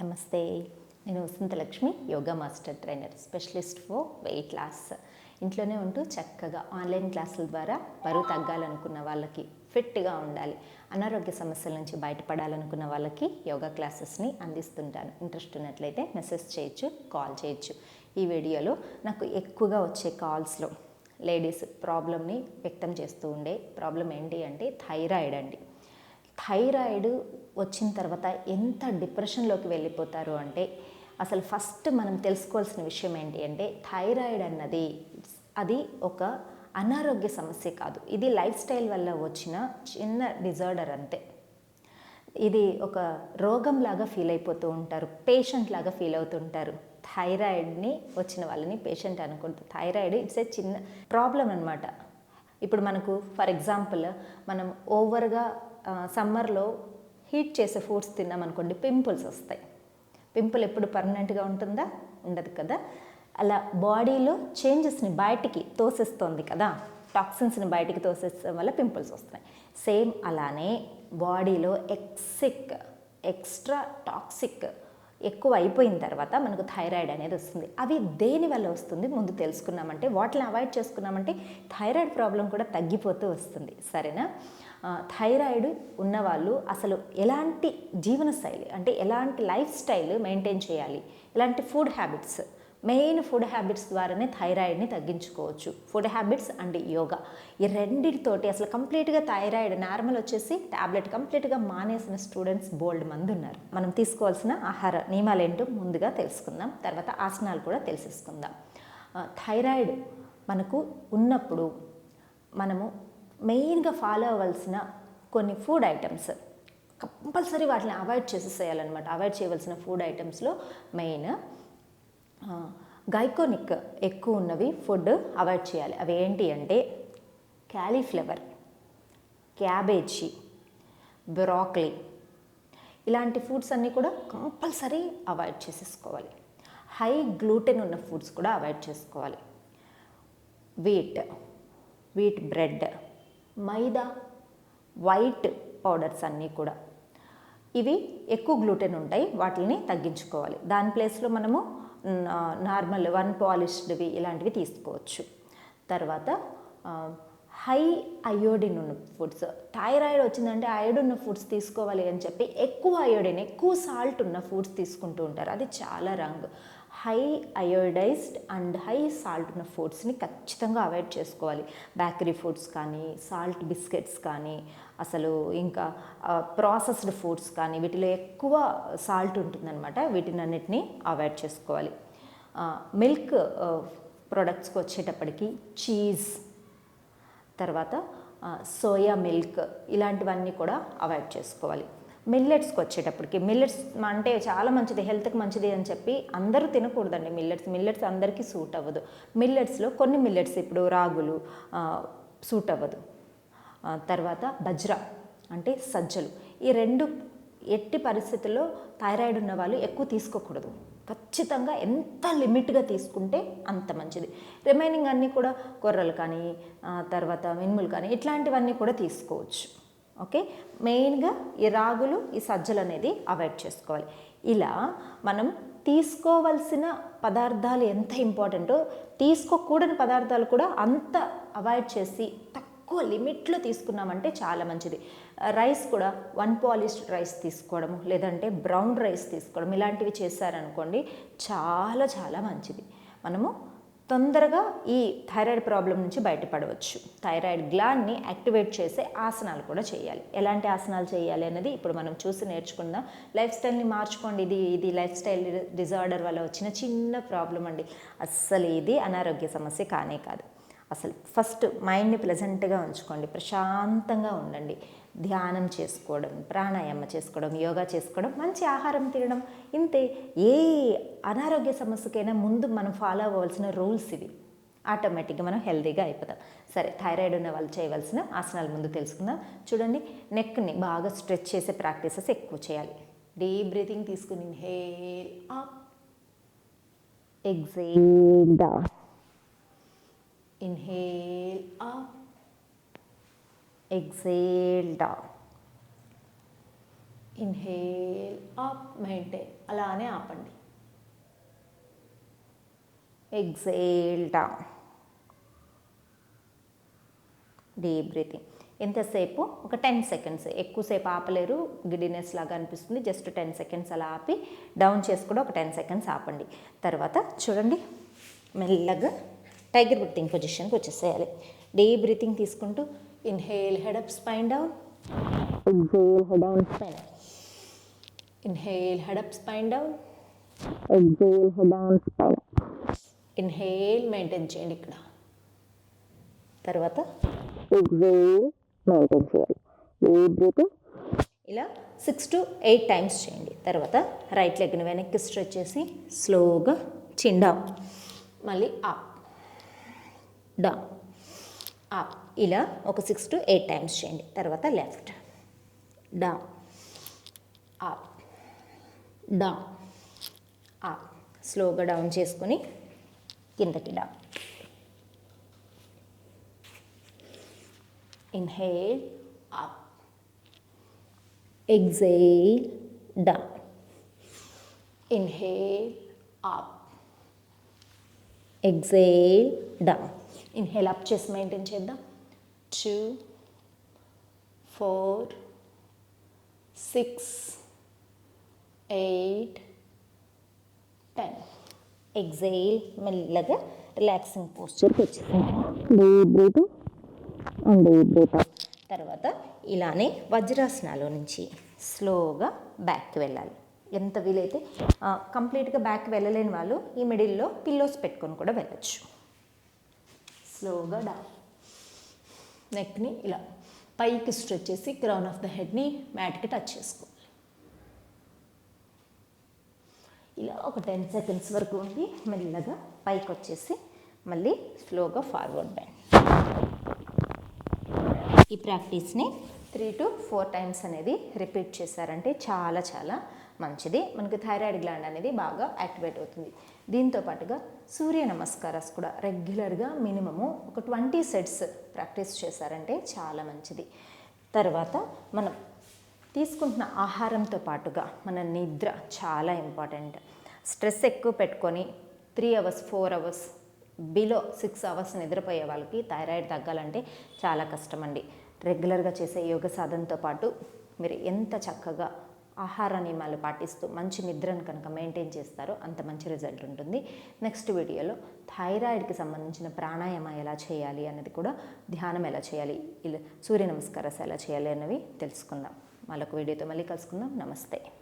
నమస్తే. నేను Vasantalakshmi yoga master trainer specialist for weight loss. ఇంట్లోనే ఉంటూ చక్కగా ఆన్లైన్ క్లాసుల ద్వారా బరువు తగ్గాలనుకున్న వాళ్ళకి ఫిట్గా ఉండాలి. అనారోగ్య సమస్యల నుంచి బయటపడాలనుకున్న వాళ్ళకి యోగా క్లాసెస్ని అందిస్తుంటాను. ఇంట్రెస్ట్ ఉన్నట్లయితే మెసేజ్ చేయొచ్చు కాల్ చేయొచ్చు. ఈ వీడియోలో నాకు ఎక్కువగా వచ్చే కాల్స్లో లేడీస్ ప్రాబ్లమ్ని వ్యక్తం చేస్తూ ఉండే ప్రాబ్లం ఏంటి అంటే థైరాయిడ్ అండి. థైరాయిడ్ వచ్చిన తర్వాత ఎంత డిప్రెషన్లోకి వెళ్ళిపోతారు అంటే అసలు ఫస్ట్ మనం తెలుసుకోవాల్సిన విషయం ఏంటి అంటే థైరాయిడ్ అన్నది అది ఒక అనారోగ్య సమస్య కాదు. ఇది లైఫ్ స్టైల్ వల్ల వచ్చిన చిన్న డిజార్డర్ అంతే. ఇది ఒక రోగం లాగా ఫీల్ అయిపోతూ ఉంటారు పేషెంట్ లాగా ఫీల్ అవుతుంటారు థైరాయిడ్ని వచ్చిన వాళ్ళని పేషెంట్ అనుకుంటారు థైరాయిడ్ ఇట్స్ ఏ చిన్న ప్రాబ్లం అనమాట ఇప్పుడు మనకు ఫర్ ఎగ్జాంపుల్ మనం ఓవర్గా సమ్మర్లో హీట్ చేసే ఫుడ్స్ తిన్నామనుకోండి పింపుల్స్ వస్తాయి. పింపుల్ ఎప్పుడు పర్మనెంట్గా ఉంటుందా? ఉండదు కదా. అలా బాడీలో చేంజెస్ని బయటికి తోసేస్తుంది కదా. టాక్సిన్స్ని బయటికి తోసేయడం వల్ల పింపుల్స్ వస్తున్నాయి. సేమ్ అలానే బాడీలో ఎక్సిక్ ఎక్స్ట్రా టాక్సిక్ ఎక్కువ అయిపోయిన తర్వాత మనకు థైరాయిడ్ అనేది వస్తుంది. అవి దేని వల్ల వస్తుంది? ముందు తెలుసుకున్నామంటే వాటిని అవాయిడ్ చేసుకున్నామంటే థైరాయిడ్ ప్రాబ్లం కూడా తగ్గిపోతూ వస్తుంది. సరేనా? థైరాయిడ్ ఉన్నవాళ్ళు అసలు ఎలాంటి జీవనశైలి అంటే ఎలాంటి లైఫ్ స్టైల్ మెయింటైన్ చేయాలి? ఎలాంటి food habits? Main food habits ద్వారానే థైరాయిడ్ని తగ్గించుకోవచ్చు. Food habits and yoga. ఈ రెండింటితోటి అసలు కంప్లీట్గా థైరాయిడ్ నార్మల్ వచ్చేసి ట్యాబ్లెట్ కంప్లీట్గా మానేసిన స్టూడెంట్స్ బోల్డ్ మంది ఉన్నారు. మనం తీసుకోవాల్సిన ఆహార నియమాలు ఏంటో ముందుగా తెలుసుకుందాం. తర్వాత ఆసనాలు కూడా తెలిసేసుకుందాం. థైరాయిడ్ మనకు ఉన్నప్పుడు మనము మెయిన్గా ఫాలో అవ్వాల్సిన కొన్ని ఫుడ్ ఐటమ్స్. కంపల్సరీ వాటిని అవాయిడ్ చేసేసేయాలన్నమాట. అవాయిడ్ చేయవలసిన ఫుడ్ ఐటమ్స్లో మెయిన్ గైకోనిక్ ఎక్కువ ఉన్నవి ఫుడ్ అవాయిడ్ చేయాలి. అవి ఏంటి అంటే క్యాలీఫ్లవర్ క్యాబేజీ బ్రాక్లీ ఇలాంటి ఫుడ్స్ అన్నీ కూడా కంపల్సరీ అవాయిడ్ చేసేసుకోవాలి. హై గ్లూటెన్ ఉన్న ఫుడ్స్ కూడా అవాయిడ్ చేసుకోవాలి. Wheat wheat bread maida white powders అన్నీ కూడా. ఇవి ఎక్కువ గ్లూటెన్ ఉంటాయి వాటిని తగ్గించుకోవాలి. దాని ప్లేస్లో మనము నార్మల్ వన్ పాలిష్డ్వి ఇలాంటివి తీసుకోవచ్చు. తర్వాత హై అయోడిన్ ఉన్న ఫుడ్స్. థైరాయిడ్ వచ్చిందంటే అయోడిన్ ఉన్న ఫుడ్స్ తీసుకోవాలి అని చెప్పి ఎక్కువ అయోడిన్ ఎక్కువ సాల్ట్ ఉన్న ఫుడ్స్ తీసుకుంటూ ఉంటారు. అది చాలా wrong. High iodized and high salt ఉన్న ఫుడ్స్ని ఖచ్చితంగా అవాయిడ్ చేసుకోవాలి. బేకరీ ఫుడ్స్ కానీ సాల్ట్ బిస్కెట్స్ కానీ అసలు ఇంకా ప్రాసెస్డ్ ఫుడ్స్ కానీ వీటిలో ఎక్కువ సాల్ట్ ఉంటుందన్నమాట. వీటినన్నిటిని అవాయిడ్ చేసుకోవాలి. మిల్క్ ప్రొడక్ట్స్కి వచ్చేటప్పటికి చీజ్ తర్వాత సోయా మిల్క్ ఇలాంటివన్నీ కూడా అవాయిడ్ చేసుకోవాలి. మిల్లెట్స్కి వచ్చేటప్పటికి మిల్లెట్స్ అంటే చాలా మంచిది హెల్త్కి మంచిది అని చెప్పి అందరూ తినకూడదండి మిల్లెట్స్. మిల్లెట్స్ అందరికీ సూట్ అవ్వదు. మిల్లెట్స్లో కొన్ని మిల్లెట్స్ ఇప్పుడు రాగులు సూట్ అవ్వదు. తర్వాత బజ్రా అంటే సజ్జలు. ఈ రెండు ఎట్టి పరిస్థితుల్లో థైరాయిడ్ ఉన్న వాళ్ళు ఎక్కువ తీసుకోకూడదు. ఖచ్చితంగా ఎంత లిమిట్గా తీసుకుంటే అంత మంచిది. రిమైనింగ్ అన్నీ కూడా కొర్రలు కానీ తర్వాత మినుములు కానీ ఇట్లాంటివన్నీ కూడా తీసుకోవచ్చు. ఓకే? మెయిన్గా ఈ రాగులు ఈ సజ్జలు అనేది అవాయిడ్ చేసుకోవాలి. ఇలా మనం తీసుకోవలసిన పదార్థాలు ఎంత ఇంపార్టెంటో తీసుకోకూడని పదార్థాలు కూడా అంత అవాయిడ్ చేసి తక్కువ లిమిట్లో తీసుకున్నామంటే చాలా మంచిది. రైస్ కూడా వన్ పాలిష్డ్ రైస్ తీసుకోవడం లేదంటే బ్రౌన్ రైస్ తీసుకోవడం ఇలాంటివి చేశారనుకోండి చాలా చాలా మంచిది. మనము తొందరగా ఈ థైరాయిడ్ ప్రాబ్లం నుంచి బయటపడవచ్చు. థైరాయిడ్ గ్లాండ్ని యాక్టివేట్ చేసే ఆసనాలు కూడా చేయాలి. ఎలాంటి ఆసనాలు చేయాలి అనేది ఇప్పుడు మనం చూసి నేర్చుకుందాం. లైఫ్ స్టైల్ని మార్చుకోండి. ఇది ఇది లైఫ్ స్టైల్ డిజార్డర్ వల్ల వచ్చిన చిన్న ప్రాబ్లం అండి. అస్సలు ఇది అనారోగ్య సమస్య కానే కాదు. అసలు ఫస్ట్ మైండ్ని ప్లెజెంట్గా ఉంచుకోండి. ప్రశాంతంగా ఉండండి. ధ్యానం చేసుకోవడం ప్రాణాయామ చేసుకోవడం యోగా చేసుకోవడం మంచి ఆహారం తినడం ఇంతే. ఏ అనారోగ్య సమస్యకైనా ముందు మనం ఫాలో అవ్వాల్సిన రూల్స్ ఇవి. ఆటోమేటిక్గా మనం హెల్తీగా అయిపోతాం. సరే థైరాయిడ్ ఉన్న వాళ్ళు చేయవలసిన ఆసనాలు ముందు తెలుసుకుందాం. చూడండి నెక్ని బాగా స్ట్రెచ్ చేసే ప్రాక్టీసెస్ ఎక్కువ చేయాలి. డీప్ బ్రీతింగ్ తీసుకుని inhale up. Exhale down Inhale exhale down. Inhale up maintain అలానే ఆపండి. ఎగ్జేల్ డౌన్ డీప్ బ్రీతింగ్ ఎంతసేపు? ఒక టెన్ సెకండ్స్ ఎక్కువసేపు ఆపలేరు. గిడినెస్ లాగా అనిపిస్తుంది. జస్ట్ టెన్ సెకండ్స్ అలా ఆపి డౌన్ చేసి కూడా ఒక టెన్ సెకండ్స్ ఆపండి. తర్వాత చూడండి. మెల్లగా టైగర్ బ్రీతింగ్ పొజిషన్కి వచ్చేసేయాలి. డీప్ బ్రీతింగ్ తీసుకుంటూ inhale head up spine down exhale head down spine inhale head up spine down exhale head down spine inhale maintain చేయండి ఇక్కడ. తర్వాత ఎగ్జేల్ మెయింటైన్ చేయాలి. ఏ బ్రీత్ ఇలా సిక్స్ టు ఎయిట్ టైమ్స్ చేయండి. తర్వాత రైట్ లెగ్ని వెనక్కి స్ట్రెచ్ చేసి స్లోగా చిండా మళ్ళీ అప్ డౌన్ అప్ ఇలా ఒక సిక్స్ టు ఎయిట్ టైమ్స్ చేయండి. తర్వాత left down up down up స్లోగా డౌన్ చేసుకొని కిందకి down inhale up exhale down inhale up exhale down inhale up చేసి మెయింటైన్ చేద్దాం two four six eight ten exhale మెల్లగా రిలాక్సింగ్ పోస్చర్కి వచ్చేసింది deep breath and deep breath తర్వాత ఇలానే వజ్రాసనాలో నుంచి స్లోగా బ్యాక్కి వెళ్ళాలి. ఎంత వీలైతే కంప్లీట్గా బ్యాక్ వెళ్ళలేని వాళ్ళు ఈ మిడిల్లో పిల్లోస్ పెట్టుకొని కూడా వెళ్ళచ్చు. స్లోగా డౌన్ నెక్ని ఇలా పైకి స్ట్రెచ్ చేసి క్రౌన్ ఆఫ్ ద హెడ్ని మ్యాట్కి టచ్ చేసుకోవాలి. ఇలా ఒక టెన్ సెకండ్స్ వరకు ఉండి మెల్లగా పైకి వచ్చేసి మళ్ళీ స్లోగా ఫార్వర్డ్ బ్యాండ్ ఈ ప్రాక్టీస్ని త్రీ టు ఫోర్ టైమ్స్ అనేది రిపీట్ చేశారంటే చాలా చాలా మంచిది. మనకు థైరాయిడ్ గ్లాండ్ అనేది బాగా యాక్టివేట్ అవుతుంది. దీంతో పాటుగా సూర్య నమస్కారాస్ కూడా రెగ్యులర్గా మినిమము ఒక ట్వంటీ సెట్స్ ప్రాక్టీస్ చేశారంటే చాలా మంచిది. తర్వాత మనం తీసుకుంటున్న ఆహారంతో పాటుగా మన నిద్ర చాలా ఇంపార్టెంట్. స్ట్రెస్ ఎక్కువ పెట్టుకొని three hours four hours below six hours నిద్రపోయే వాళ్ళకి థైరాయిడ్ తగ్గాలంటే చాలా కష్టమండి. రెగ్యులర్గా చేసే యోగ సాధనతో పాటు మీరు ఎంత చక్కగా ఆహార నియమాలు పాటిస్తూ మంచి నిద్రను కనుక మెయింటైన్ చేస్తారో అంత మంచి రిజల్ట్ ఉంటుంది. నెక్స్ట్ వీడియోలో థైరాయిడ్కి సంబంధించిన ప్రాణాయామ ఎలా చేయాలి అన్నది కూడా ధ్యానం ఎలా చేయాలి ఇలా సూర్య నమస్కారాలు ఎలా చేయాలి అన్నవి తెలుసుకుందాం. మరొక వీడియోతో మళ్ళీ కలుసుకుందాం. నమస్తే.